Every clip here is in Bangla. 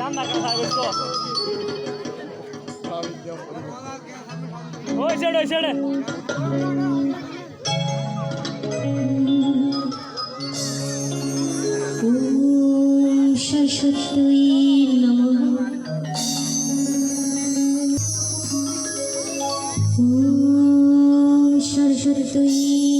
চান্দা কেন সার্ভিস তো ওই সাইড ওই সাইডে সরস্বতী নম সরস্বতী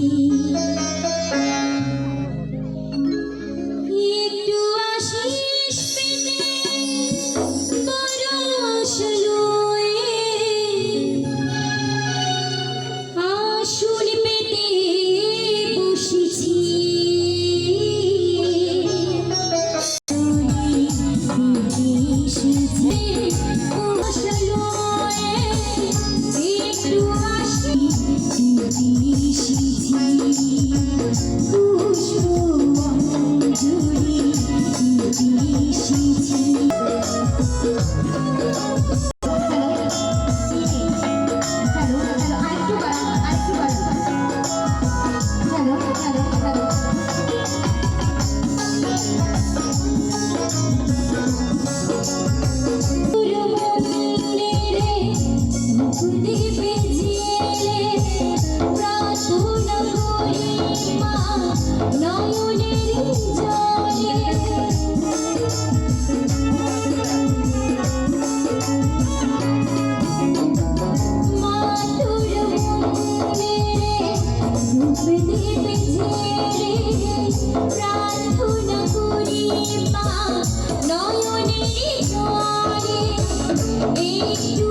পুষ্প নয়নের জলে একটু